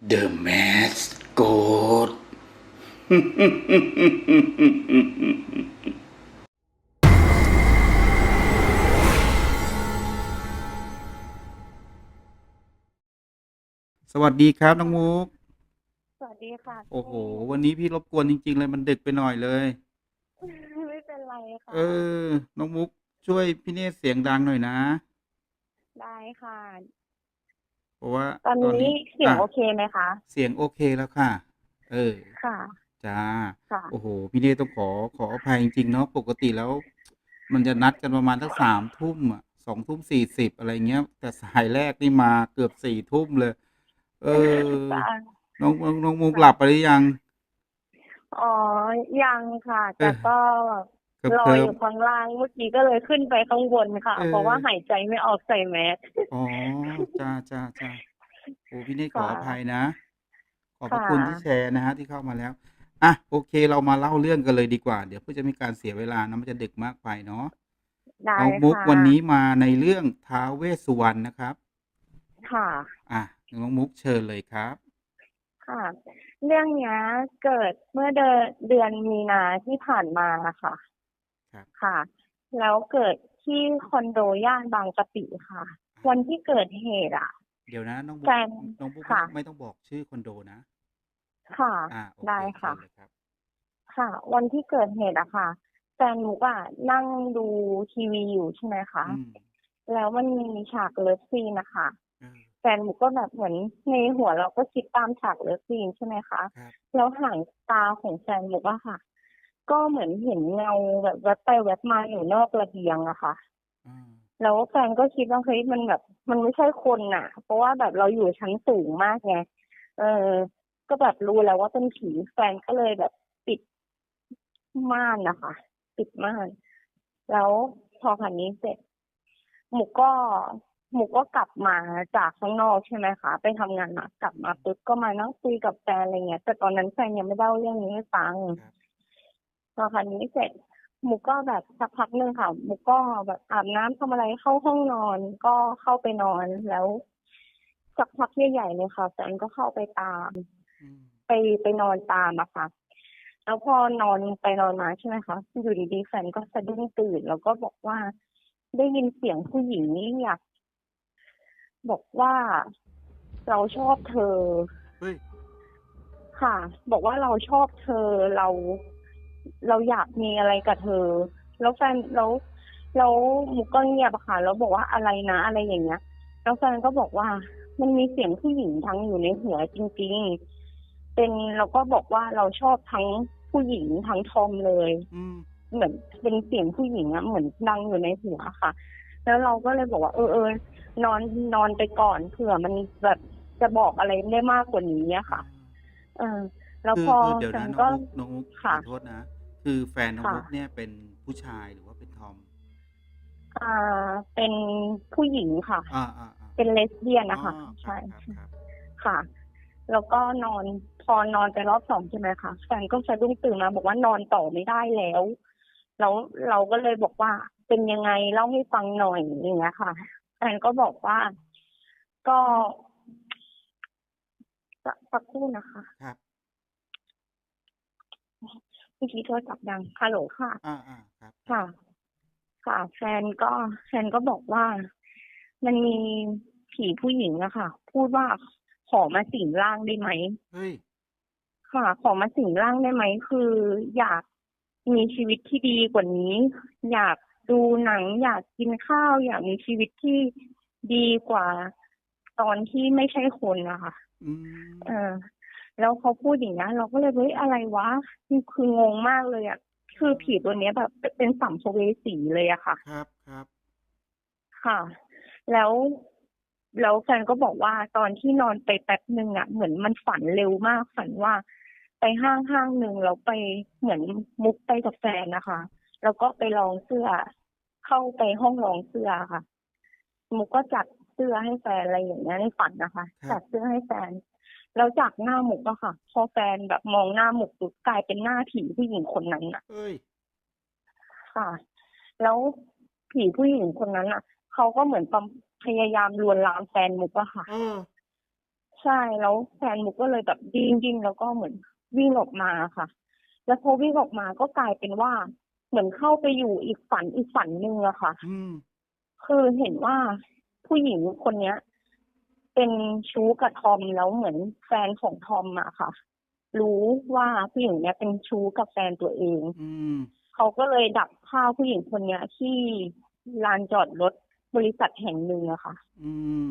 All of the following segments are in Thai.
The Mask Goat สวัสดีครับน้องมุก สวัสดีค่ะโอ้โห วันนี้พี่รบกวนจริง ๆ เลยมันดึกไปหน่อยเลย ไม่เป็นไรค่ะ เออ น้องมุกช่วยพี่เนตรเสียงดังหน่อยนะ ได้ค่ะ เพราะว่าตอนนี้เสียงะโอเคไหมคะ เสียงโอเคแล้วค่ะ เออ ค่ะ จ้าค่ะโอ้โห พี่เนตรต้องขอขออภัยจริงๆเนาะ ปกติแล้ว มันจะนัดกันประมาณสักสามทุ่มอะสองทุ่มสี่สิบอะไรเงี้ย แต่สายแรกนี่มาเกือบสี่ทุ่มเลย เออ น้องน้องน้องมุกหลับไปหรือยัง อ๋อ ยังค่ะเอแต่อก็ เคิบรอเคิอบ ยู่ข้างล่างเมื่อกี้ก็เลยขึ้นไปข้างบนค่ะ เออ เพราะว่าหายใจไม่ออกใส่แมส อ๋อจ้าจ้าจ้าโอ้พี่เนตรขอค่ะอภัยนะ ขอบพระค่ะคุณที่แชร์นะฮะที่เข้ามาแล้วอะโอเคเรามาเล่าเรื่องกันเลยดีกว่า เดี๋ยวเพื่อจะไม่การเสียเวลานะมันจะดึกมากไปเนาะได้น้องมุกค่ะวันนี้มาในเรื่องท้าวเวสสุวรรณนะครับ ค่ะ อะน้องมุกเชิญเลยครับ ค่ะ เรื่องเนี้ยเกิดเมื่อเดือนเดือนมีนาที่ผ่านมาค่ะ ครับค่ะ แล้วเกิดที่คอนโดย่านบางกะปิค่ะ วันที่เกิดเหตุอะ เดี๋ยวนะน้องมุกแฟนน้องมุกไม่ค่ะ ไม่ต้องบอกชื่อคอนโดนะ ค่ะ อ่าโอเคได้ค่ะ เชิญเลยครับ ค่ะ วันที่เกิดเหตุอะค่ะ แฟนมุกอะนั่งดูทีวีอยู่ใช่ไหมคะ อืมแล้วมันมีฉากเลิฟซีนนะคะเออแฟนมุกก็แบบเหมือนในหัวเราก็คิดตามฉากเลิฟซีนใช่ไหมคะ ครับ แล้วหางตาของแฟนมุกอะค่ะ ก็เหมือนเห็นเงาแบบแวบไปแวบมาอยู่นอกระเบียงอะค่ะอ่าแล้วแฟนก็คิดว่าเฮ้ยมันแบบ มันไม่ใช่คนน่ะ เพราะว่าแบบเราอยู่ชั้นสูงมากไงเออ ก็แบบรู้แล้วว่าเป็นผีแฟนก็เลยแบบปิดม่านนะคะปิดม่าน แล้วพอคันนี้เสร็จหมูก็หมูก็กลับมาจากข้างนอกใช่ไหมคะ ไปทำงานมากลับมาปุ๊บก็มานั่งคุยกับแฟนอะไรเงี้ย แต่ตอนนั้นแฟนยังไม่เล่าเรื่องนี้ให้ฟังครับ พอคันนี้เสร็จหมูก็แบบสักพักหนึ่งค่ะหมูก็แบบอาบน้ำทำอะไรเข้าห้องนอนก็เข้าไปนอนแล้ว สักพักใหญ่ๆเลยค่ะแฟนก็เข้าไปตามอืมไปไปนอนตามอะค่ะ แล้วพอนอนไปนอนมาใช่ไหมคะอยู่ดีๆแฟนก็สะดุ้งตื่น แล้วก็บอกว่าได้ยินเสียงผู้หญิงเรียกบอกว่าเราชอบเธอเฮ้ยค่ะ บอกว่าเราชอบเธอเรา เราอยากมีอะไรกับเธอ แล้วแฟนแล้วแล้วมุกก็เงียบอะค่ะแล้วบอกว่าอะไรนะอะไรอย่างเงี้ย แล้วแฟนก็บอกว่า มันมีเสียงผู้หญิงทั้งอยู่ในหัวจริง ๆ เป็นเราก็บอกว่าเราชอบทั้งผู้หญิงทั้งทอมเลย อืมเหมือนเป็นเสียงผู้หญิงอะเหมือนดังอยู่ในหัวค่ะ แล้วเราก็เลยบอกว่า เออเออนอนนอนไปก่อนเผื่อมันแบบจะบอกอะไรได้มากกว่านี้อะค่ะ เออ แล้วคือพอคือเดี๋ยวแฟนะนน้ก็องมุกน้องมุกขค่ะอโทษนะ คือแฟนน้องค่ะมุกเนี่ยเป็นผู้ชายหรือว่าเป็นทอม อ่า เป็นผู้หญิงค่ะ อ่าอ่าอ่าเป็นเลสเบี้ยนนะคะอ๋อใช่ครับครับ ค่ะ แล้วก็นอนพอนอนไปรอบสองใช่ไหมคะแฟนก็สะดุ้งตื่นมา บอกว่านอนต่อไม่ได้แล้ว แล้วเราก็เลยบอกว่า เป็นยังไงเล่าให้ฟังหน่อยอย่างเงี้ยค่ะแฟนก็บอกว่าก็สักสักครู่นะคะ ครับ เมื่อกี้โทรศัพท์ดังฮัลโหลค่ะ อ่าอ่าครับ ค่ะ ค่ะ แฟนก็แฟนก็บอกว่า มันมีผีผู้หญิงอะค่ะ พูดว่าขอมาสิงร่างได้ไหมเฮ้ย ค่ะ ขอมาสิงร่างได้ไหม คืออยากมีชีวิตที่ดีกว่านี้ อยากดูหนัง อยากกินข้าว อยากมีชีวิตที่ดีกว่า ตอนที่ไม่ใช่คนอะค่ะอืมเออ แล้วเขาพูดอย่างนี้ยเราก็เลยเฮ้ยอะไรวะคือคืองงมากเลยอะคือผีตัวเนี้ยแบบเป็นสัมภเวสีเลยอะค่ะ ครับครับ ค่ะ แล้วแล้วแฟนก็บอกว่าตอนที่นอนไปแป๊บหนึ่งอะเหมือนมันฝันเร็วมากฝันว่า ไปห้างห้างหนึ่งแล้วไปเหมือนมุกไปกับแฟนนะคะ แล้วก็ไปลองเสื้อ เข้าไปห้องลองเสื้อค่ะ มุกก็จัดเสื้อให้แฟนอะไรอย่างเงี้ยในฝันนะคะ จัดเสื้อให้แฟน แล้วจากหน้ามุกอะค่ะ พอแฟนแบบมองหน้ามุกปุ๊บกลายเป็นหน้าผีผู้หญิงคนนั้นอะเอ้ยค่ะ แล้วผีผู้หญิงคนนั้นอะเขาก็เหมือนพยายามลวนลามแฟนมุกอะค่ะเออใช่แล้วแฟนมุกก็เลยแบบดิ้นดิ้นแล้วก็เหมือนวิ่งออกมาค่ะ แล้วพอวิ่งออกมาก็กลายเป็นว่า เหมือนเข้าไปอยู่อีกฝันอีกฝันหนึ่งอะค่ะ อืมคือเห็นว่าผู้หญิงคนเนี้ย เป็นชู้กับทอมแล้วเหมือนแฟนของทอมอะค่ะ รู้ว่าผู้หญิงเนี้ยเป็นชู้กับแฟนตัวเองอืมเขาก็เลยดักฆ่าผู้หญิงคนเนี้ย ที่ลานจอดรถบริษัทแห่งหนึ่งอะค่ะอืม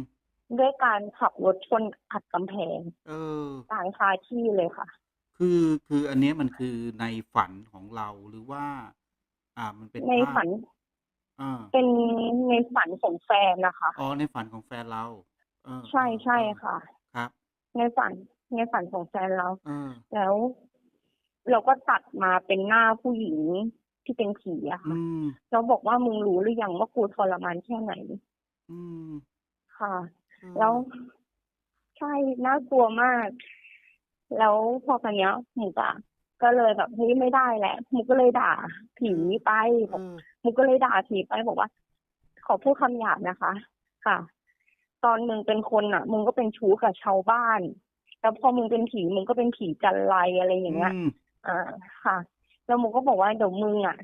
ด้วยการขับรถชนอัดกำแพงเออกลางคาที่เลยค่ะ คือคืออันเนี้ยมันคือในฝันของเราหรือว่า อ่ามันเป็นในภาพฝันอ่าเป็นในฝันของแฟนนะคะอ๋อในฝันของแฟนเราเออใช่เออใช่เออค่ะ ครับในฝันในฝันของแฟนเราเออแล้ว เราก็ตัดมาเป็นหน้าผู้หญิงที่เป็นผีอะค่ะอืมเราบอกว่ามึงรู้หรือยังว่ากูทรมานแค่ไหนอืมค่ะเออแล้วใช่น่ากลัวมาก แล้วพอกันเนี้ยหมูกอะก็เลยแบบเฮ้ยไม่ได้แหละหมูก็เลยด่าผีไปบเออกอหมูก็เลยด่าผีไปบอกว่า ขอพูดคำหยาบนะคะ ค่ะ ตอนมึงเป็นคนอะ มึงก็เป็นชู้กับชาวบ้าน แล้วพอมึงเป็นผีมึงก็เป็นผีจันไรอะไรอย่างเงี้ยอืมอ่าค่ะ แล้วมึงก็บอกว่าเดี๋ยวมึงอะ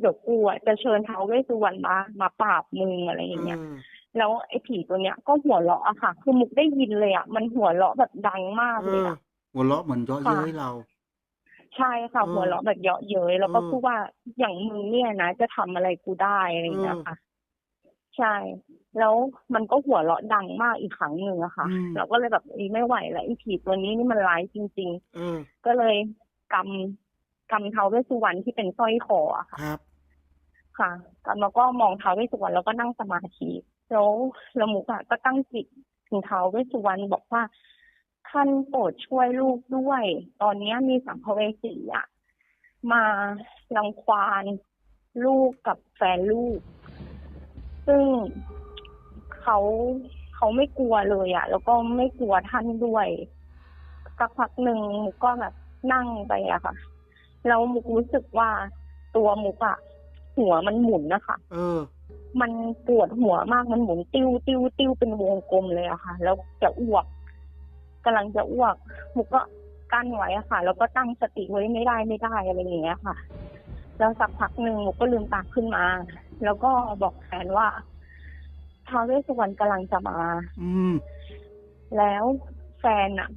เดี๋ยวกูอะจะเชิญท้าวเวสสุวรรณมามาปราบมึงอะไรอย่างเงี้ยเออแล้วไอ้ผีตัวเนี้ยก็หัวเราะอะค่ะ คือมุกได้ยินเลยอะมันหัวเราะแบบดังมากเอเลยออะหัวเราะเหมือนเยาะค่ะเย้ยเรา ใช่ค่ะเออหัวเราะแบบเยาะเย้ยแล้วก็เออพูดว่าอย่างมึงเนี่ยนะจะทำอะไรกูได้อะไรอย่างเงี้ยค่ะ ใช่ แล้วมันก็หัวเราะดังมากอีกครั้งหนึ่งอะค่ะ อืม เราก็เลยแบบเอ้ยไม่ไหวแล้วไอ้ผีตัวนี้นี่มันร้ายจริง เออๆ ก็เลยกำกำท้าวเวสสุวรรณที่เป็นสร้อยคออะค่ะ ครับค่ะกำแล้วก็มองท้าวเวสสุวรรณแล้วก็นั่งสมาธิแล้วแล้วมุกอะก็ตั้งจิตถึงท้าวเวสสุวรรณบอกว่าท่านโปรดช่วยลูกด้วย ตอนนี้มีสัมภเวสีอะมารังควานลูกกับแฟนลูก ซึ่งเขาเขาไม่กลัวเลยอะแล้วก็ไม่กลัวท่านด้วยสักพักหนึ่งมุกก็แบบนั่งไปอะค่ะแล้วมุกรู้สึกว่าตัวมุกอะหัวมันหมุนนะคะเออ มันปวดหัวมากมันหมุนติ้วติ้วติ้วเป็นวงกลมเลยอะค่ะ แล้วจะอ้วกกำลังจะอ้วก มุกก็กั้นไว้อะค่ะ แล้วก็ตั้งสติไว้ไม่ได้ไม่ได้อะไรอย่างเงี้ยค่ะ แล้วสักพักหนึ่งมุกก็ลืมตาขึ้นมา แล้วก็บอกแฟนว่าท้าวเวสสุวรรณกำลังจะมา อืม แล้วแฟนอะ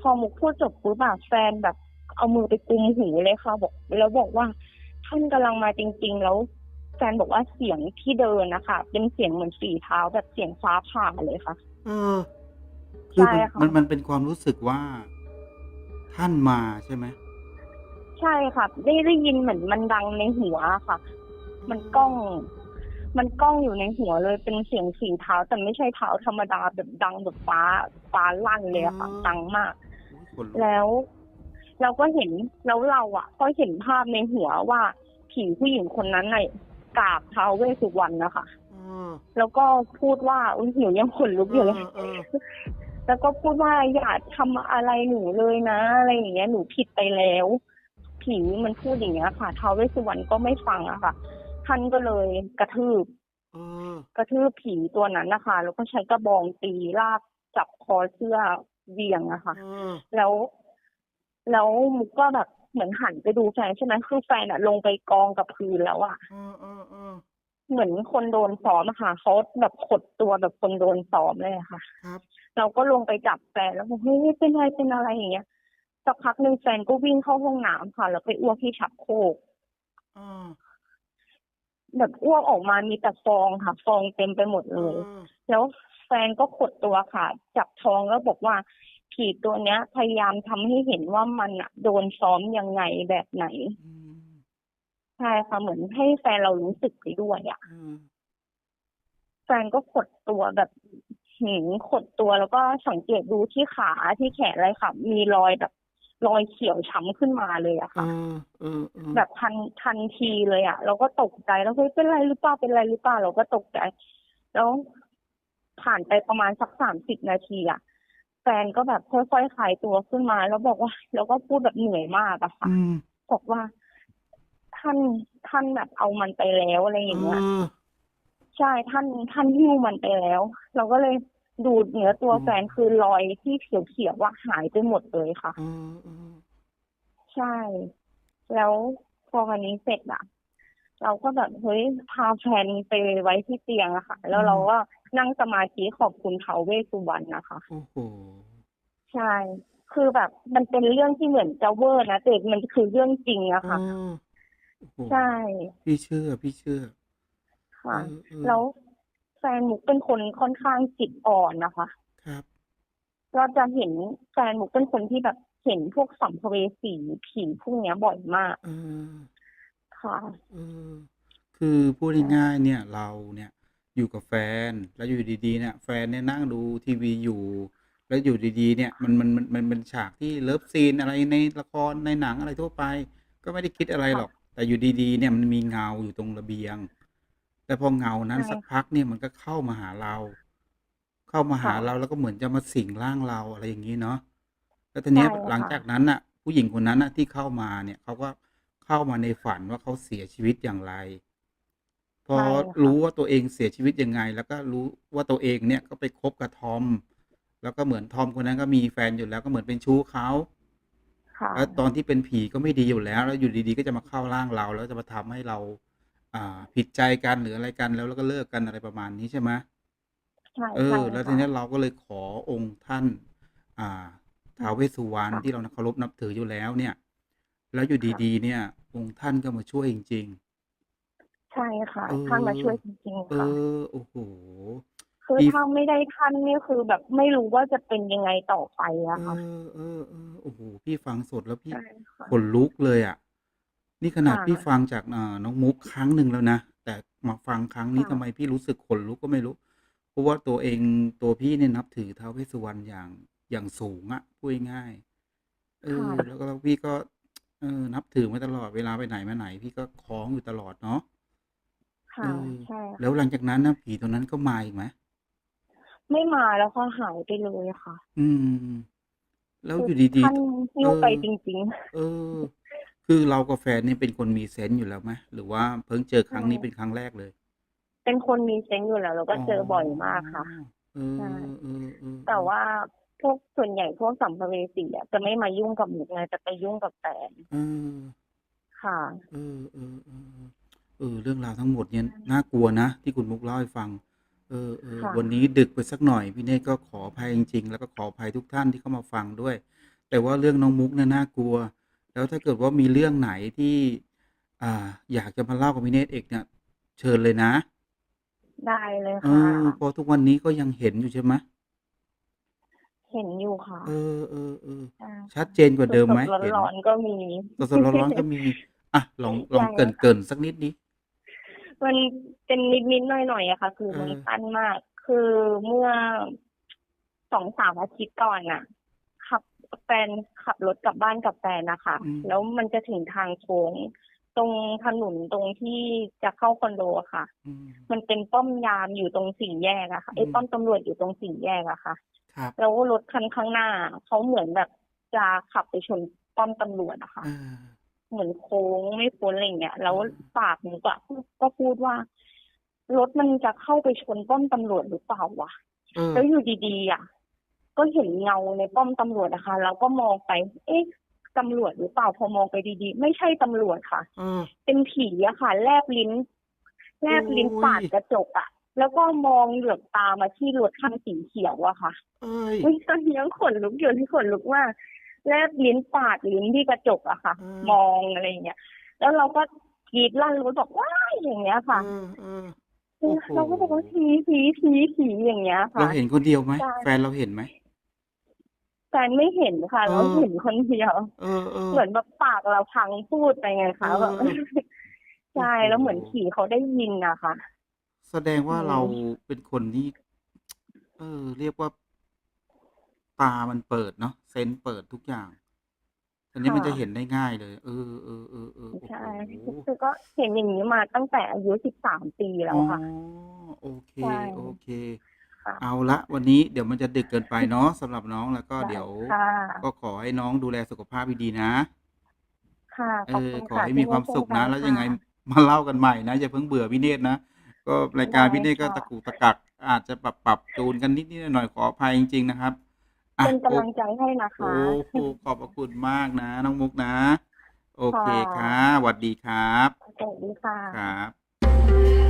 พอมุกพูดจบปุ๊บอะแฟนแบบเอามือไปกุมหูเลยค่ะบอก แล้วบอกว่าท่านกำลังมาจริง ๆ แล้วแฟนบอกว่าเสียงที่เดินนะคะเป็นเสียงเหมือนฝีเท้าแบบเสียงฟ้าผ่าเลยค่ะ เออคือใช่มันค่ะมันมันเป็นความรู้สึกว่า ท่านมาใช่ไหมใช่ค่ะได้ได้ยินเหมือนมันดังในหัวค่ะ มันก้อง มันก้องอยู่ในหัวเลยเป็นเสียงฝีเท้าแต่ไม่ใช่เท้าธรรมดาแบบดังแบบฟ้าฟ้าลั่นเลยอะค่ะดังมากโอ้ยขนลุกแล้ว เราก็เห็นแล้วเราอะก็เห็นภาพในหัวว่าผีผู้หญิงคนนั้นน่ะกราบเท้าวเวสสุวรรณนะคะเออแล้วก็พูดว่าอุ้ยหนูยังขนลุกอยู่เลยเออเออแล้วก็พูดว่าอย่าทำอะไรหนูเลยนะอะไรอย่างเงี้ยหนูผิดไปแล้ว ผีมันพูดอย่างเงี้ยค่ะท้าวเวสสุวรรณก็ไม่ฟังอะค่ะ ท่านก็เลยกระทืบเออกระทืบผีตัวนั้นนะคะแล้วก็ใช้กระบองตีลากจับคอเสื้อเหวียงอะค่ะเออแล้ว แล้วมุกก็แบบเหมือนหันไปดูแฟนใช่ไหมคือแฟนอะลงไปกองกับพื้นแล้วอะเออเออเออเหมือนคนโดนซ้อมอะค่ะเขาแบบขดตัวแบบคนโดนซ้อมเลยอะค่ะครับเราก็ลงไปจับแฟนแล้วบอกเฮ้ยเป็นอะไรเป็นอะไรอย่างเงี้ยสักพักหนึ่งแฟนก็วิ่งเข้าห้องน้ำค่ะ แล้วไปอ้วกที่ฉับโครกเออ แบบอ้วกออกมามีแต่ฟองค่ะ ฟองเต็มไปหมดเอเลยอแล้วแฟนก็ขดตัวค่ะ จับท้องแล้วบอกว่าผีตัวเนี้ย พยายามทำให้เห็นว่ามันอะโดนซ้อมยังไงแบบไหนอืมใช่ค่ะเหมือนให้แฟนเรารู้สึกไปด้วยอะเออแฟนก็ขดตัวแบบหืมขดตัวแล้วก็สังเกตดูที่ขาที่แขนอะไรค่ะ มีรอยแบบ รอยเขียวช้ำขึ้นมาเลยอะเอค่ะอเออเออแบบทันทันทีเลยอะเราก็ตกใจแล้วเฮ้ยเป็นไรหรือเปล่าเป็นไรหรือเปล่าเราก็ตกใจ แล้วผ่านไปประมาณสักสามสิบนาทีอะแฟนก็แบบค่อยๆคลายตัวขึ้นมา แล้วบอกว่า แล้วก็พูดแบบเหนื่อยมากอะค่ะอืมบอกว่า ท่านท่านแบบเอามันไปแล้วอะไรอย่างเงี้ยเออใช่ท่านท่านหิ้วมันไปแล้ว เราก็เลย ดูดเนื้อตัวอืมแฟนคือรอยที่เขียวๆว่าหายไปหมดเลยค่ะเออเออใช่ แล้วพอวันนี้เสร็จอะเราก็แบบเฮ้ยพาแฟนไปไว้ที่เตียงอะค่ะ แล้วเราก็นั่งสมาธิขอบคุณเขาเวสสุวรรณนะคะโอ้โหใช่ คือแบบมันเป็นเรื่องที่เหมือนจะเวอร์นะแต่มันคือเรื่องจริงอะค่ะเออโอ้โหใช่ พี่เชื่อพี่เชื่อค่ะเออเออแล้ว แฟนมุกเป็นคนค่อนข้างจิตอ่อนนะคะ ครับก็จะเห็นแฟนมุกเป็นคนที่แบบเห็นพวกสัมภเวสีผีพวกเนี้ยบ่อยมากเออค่ะเออคือพูดง่ายๆเนี่ยเราเนี่ยอยู่กับแฟนแล้วอยู่ดีๆเนี่ยแฟนเนี่ยนั่งดูทีวีอยู่ แล้วอยู่ดีๆเนี่ยมันมันมันมันเป็นฉากที่เลิฟซีนอะไรในละครในหนังอะไรทั่วไป ก็ไม่ได้คิดอะไรหรอก แต่อยู่ดีๆเนี่ยมันมีเงาอยู่ตรงระเบียง แต่พอเงานั้นใช่สักพักเนี่ยมันก็เข้ามาหาเรา เข้ามาหาค่ะ เราแล้วก็เหมือนจะมาสิงร่างเราอะไรอย่างนี้เนาะแล้วทีเนี้ยใช่ค่ะหลังจากนั้นน่ะ ผู้หญิงคนนั้นน่ะที่เข้ามาเนี่ยเขาก็เข้ามาในฝันว่าเขาเสียชีวิตอย่างไร พอใช่ค่ะ รู้ว่าตัวเองเสียชีวิตยังไง แล้วก็รู้ว่าตัวเองเนี่ยก็ไปคบกับทอม แล้วก็เหมือนทอมคนนั้นก็มีแฟนอยู่แล้วก็เหมือนเป็นชู้เขาค่ะ แล้วตอนที่เป็นผีก็ไม่ดีอยู่แล้ว แล้วอยู่ดีๆก็จะมาเข้าร่างเรา แล้วจะมาทำให้เรา อ่า ผิดใจกันหรืออะไรกัน แล้วแล้วก็เลิกกันอะไรประมาณนี้ใช่ไหมใช่เอใช่อ แล้วทีค่ะ เนี้ยเราก็เลยขอองค์ท่าน อ่าท้าวเวสสุวรรณค่ะที่เราเคารพนับถืออยู่แล้วเนี่ย แล้วอยู่ค่ะ ดีๆเนี่ย องค์ท่านก็มาช่วยจริง ใช่ค่ะเอท่านมาอ ช่วยจริงๆเอๆค่ะ อ โอ้โหคือพี่ถ้าไม่ได้ท่านนี่คือแบบไม่รู้ว่าจะเป็นยังไงต่อไปเออะค่ะอเออเออโอ้โหพี่ฟังสดแล้วพี่ใช่ค่ะ ขนลุกเลยอะ นี่ขนาดค่ะ พี่ฟังจากอ่าน้องมุกครั้งหนึ่งแล้วนะ แต่มาฟังครั้งนี้ค่ะ ทำไมพี่รู้สึกขนลุกก็ไม่รู้ เพราะว่าตัวเองตัวพี่เนี่ยนับถือท้าวเวสสุวรรณอย่างอย่างสูงอะพูดง่ายๆเออค่ะแล้วก็พี่ก็เออนับถือมาตลอดเวลาไปไหนมาไหน พี่ก็คล้องอยู่ตลอดเนาะเอค่ะ อ ใช่แล้วหลังจากนั้นนะผีตัวนั้นก็มาอีกไหมไม่มาแล้วก็หายไปเลยค่ะ อืม แล้วคืออยู่ดีท่านๆหิ้เอวไปอ จริง เออ คือเรากับแฟนนี่เป็นคนมีเซนส์อยู่แล้วไหมหรือว่าเพิ่งเจอๆครั้งนี้เป็นครั้งแรกเลย เป็นคนมีเซนส์อยู่แล้วแล้วก็อ๋อเจอบ่อยมากค่ะเอใช่อเออเออแต่ว่าพวกส่วนใหญ่พวกสัมภเวสีอะจะไม่มายุ่งกับหมุกไงจะไปยุ่งกับแฟนเออค่ะเออเออเออเออเออ เรื่องราวทั้งหมดเนี่ยน่ากลัวนะที่คุณมุกเล่าให้ฟัง เออเออค่ะวันนี้ดึกไปสักหน่อยพี่เนตก็ขออภัยจริงๆ แล้วก็ขออภัยทุกท่านที่เข้ามาฟังด้วย แต่ว่าเรื่องน้องมุกเนี่ยน่ากลัว แล้วถ้าเกิดว่ามีเรื่องไหนที่ อ่า อยากจะมาเล่ากับพี่เนตเอกเนี่ย เชิญเลยนะได้เลยเอค่ะ อเพราะทุกวันนี้ก็ยังเห็นอยู่ใช่ไหมเห็นอยู่ค่ะเออเออเออใช่ชัดเจนกว่าเดิมไหมสดเห็นๆร้อนๆก็มี สดๆร้อนๆก็มีอะลองลองใช่เกรินค่ะ เกรินสักนิดนี้ มันเป็นนิดๆหน่อยๆอะค่ะ คือเอมันอสั้นมาก คือเมื่อสองสามอาทิตย์ก่อนอะขับ แฟนขับรถกลับบ้านกับแฟนนะคะ อืม แล้วมันจะถึงทางโค้งตรงถนนตรงที่จะเข้าคอนโดอะค่ะ อืม มันเป็นป้อมยามอยู่ตรงสี่แยกอะค่ะไอ้อืม ป้อมตำรวจอยู่ตรงสี่แยกอะค่ะ ครับแล้วรถคันข้างหน้าเขาเหมือนแบบจะขับไปชนป้อมตำรวจอะค่ะเออเหมือนโค้งไม่พ้นอะไรเงี้ย แล้วปากหนูก็ก็พูดว่ารถมันจะเข้าไปชนป้อมตำรวจหรือเปล่าวะ เออแล้วอยู่ดีๆอะ ก็เห็นเงาในป้อมตำรวจนะคะแล้วก็มองไป เอ๊ะตำรวจหรือเปล่าพอมองไปดีๆ ไม่ใช่ตำรวจค่ะเออเป็นผีอะค่ะ แลบลิ้น แลบลิ้นโอ้ยปาดกระจกอะแล้วก็มองเหลือบตามาที่รถคันสีเขียวอะค่ะเอ้ยอุ้ยตอนนี้ยังขนลุกอยู่ที่ขนลุกว่ากแลบลิ้นปาดลิ้นที่กระจกอะค่ะอืมมองอะไรอย่างเงี้ยแล้วเราก็กรีดลั่นรถบอกว้ายอย่างเงี้ยค่ะเออเออโอ้โหเราก็บอกว่าผีผีผีผีอย่างเงี้ยเราค่ะเห็นคนเดียวไหมใช่แฟนเราเห็นไหม แฟนไม่เห็นค่ะเราเออเห็นคนเดียวเออเออเหมือนแบบปากเราพังพูดไปไงคะเออแบบใช่โอ้โหแล้วเหมือนผีเขาได้ยินอะค่ะแสดงว่าอืมเราเป็นคนที่ เออ เรียกว่า ตามันเปิดเนาะเซนส์เปิดทุกอย่างอันนี้มันจะเห็นได้ง่ายเลย เออเออเออเออโอ้โหใช่คือก็เห็นอย่างนี้มาตั้งแต่อายุสิบสามปีแล้วค่ะอ๋อโอเคใช่โอเค ครัเอาละวันนี้เดี๋ยวมันจะดึกเกินไปเนาะสำหรับน้องแล้วก็เดี๋ยวก็ขอให้น้องดูแลสุขภาพดีนะ ค่ะเอขอขอให้มีความสุขนะแล้วยังไงมาเล่ากันใหม่นะอย่าเพิ่งเบื่อพี่เนตรนะ ก็รายการพี่เนตรก็ตะกุกตะกัก อาจจะปรับปรับจูนกันนิดนิดหน่อยขออภัยจริง ๆ นะครับเป็นกำลังใจให้นะคะ โหขอบพระคุณมากนะ น้องมุกนะ โอเคครับสวัสดีครับ สวัสดีค่ะครับ